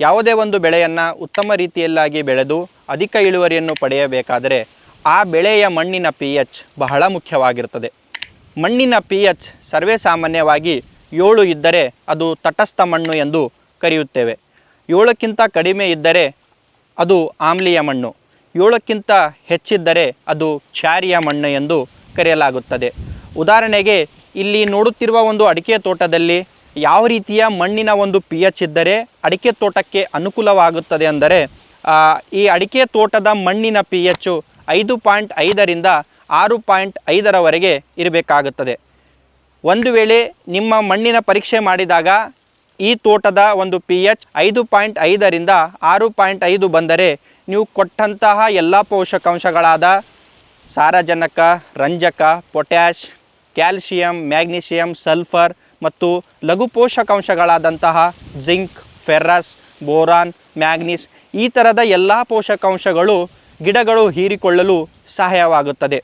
ಯಾವುದೇ ಒಂದು ಬೆಳೆಯನ್ನು ಉತ್ತಮ ರೀತಿಯಲ್ಲಾಗಿ ಬೆಳೆದು ಅಧಿಕ ಇಳುವರಿಯನ್ನು ಪಡೆಯಬೇಕಾದರೆ ಆ ಬೆಳೆಯ ಮಣ್ಣಿನ ಪಿ ಎಚ್ ಬಹಳ ಮುಖ್ಯವಾಗಿರುತ್ತದೆ ಮಣ್ಣಿನ ಪಿ ಎಚ್ ಸರ್ವೇ ಸಾಮಾನ್ಯವಾಗಿ ಏಳು ಇದ್ದರೆ ಅದು ತಟಸ್ಥ ಮಣ್ಣು ಎಂದು ಕರೆಯುತ್ತೇವೆ. ಏಳಕ್ಕಿಂತ ಕಡಿಮೆ ಇದ್ದರೆ ಅದು ಆಮ್ಲೀಯ ಮಣ್ಣು. ಏಳಕ್ಕಿಂತ ಹೆಚ್ಚಿದ್ದರೆ ಅದು ಕ್ಷಾರಿಯ ಮಣ್ಣು ಎಂದು ಕರೆಯಲಾಗುತ್ತದೆ. ಉದಾಹರಣೆಗೆ, ಇಲ್ಲಿ ನೋಡುತ್ತಿರುವ ಒಂದು ಅಡಿಕೆ ತೋಟದಲ್ಲಿ ಯಾವ ರೀತಿಯ ಮಣ್ಣಿನ ಒಂದು ಪಿ ಎಚ್ ಇದ್ದರೆ ಅಡಿಕೆ ತೋಟಕ್ಕೆ ಅನುಕೂಲವಾಗುತ್ತದೆ ಅಂದರೆ ಈ ಅಡಿಕೆ ತೋಟದ ಮಣ್ಣಿನ ಪಿ ಎಚ್ಚು ಐದು ಪಾಯಿಂಟ್ ಐದರಿಂದ ಆರು ಪಾಯಿಂಟ್ ಐದರವರೆಗೆ ಇರಬೇಕಾಗುತ್ತದೆ. ಒಂದು ವೇಳೆ ನಿಮ್ಮ ಮಣ್ಣಿನ ಪರೀಕ್ಷೆ ಮಾಡಿದಾಗ ಈ ತೋಟದ ಒಂದು ಪಿ ಎಚ್ ಐದು ಪಾಯಿಂಟ್ ಐದರಿಂದ ಆರು ಪಾಯಿಂಟ್ ಐದು ಬಂದರೆ ನೀವು ಕೊಟ್ಟಂತಹ ಎಲ್ಲ ಪೋಷಕಾಂಶಗಳಾದ ಸಾರಜನಕ, ರಂಜಕ ಪೊಟ್ಯಾಶ್ ಕ್ಯಾಲ್ಶಿಯಂ ಮ್ಯಾಗ್ನೀಷಿಯಂ ಸಲ್ಫರ್ ಮತ್ತು ಲಘು ಪೋಷಕಾಂಶಗಳಾದಂತಹ ಜಿಂಕ್ ಫೆರ್ರಸ್ ಬೋರಾನ್ ಮ್ಯಾಗ್ನೀಸ್ ಈ ಥರದ ಎಲ್ಲ ಪೋಷಕಾಂಶಗಳು ಗಿಡಗಳು ಹೀರಿಕೊಳ್ಳಲು ಸಹಾಯವಾಗುತ್ತದೆ.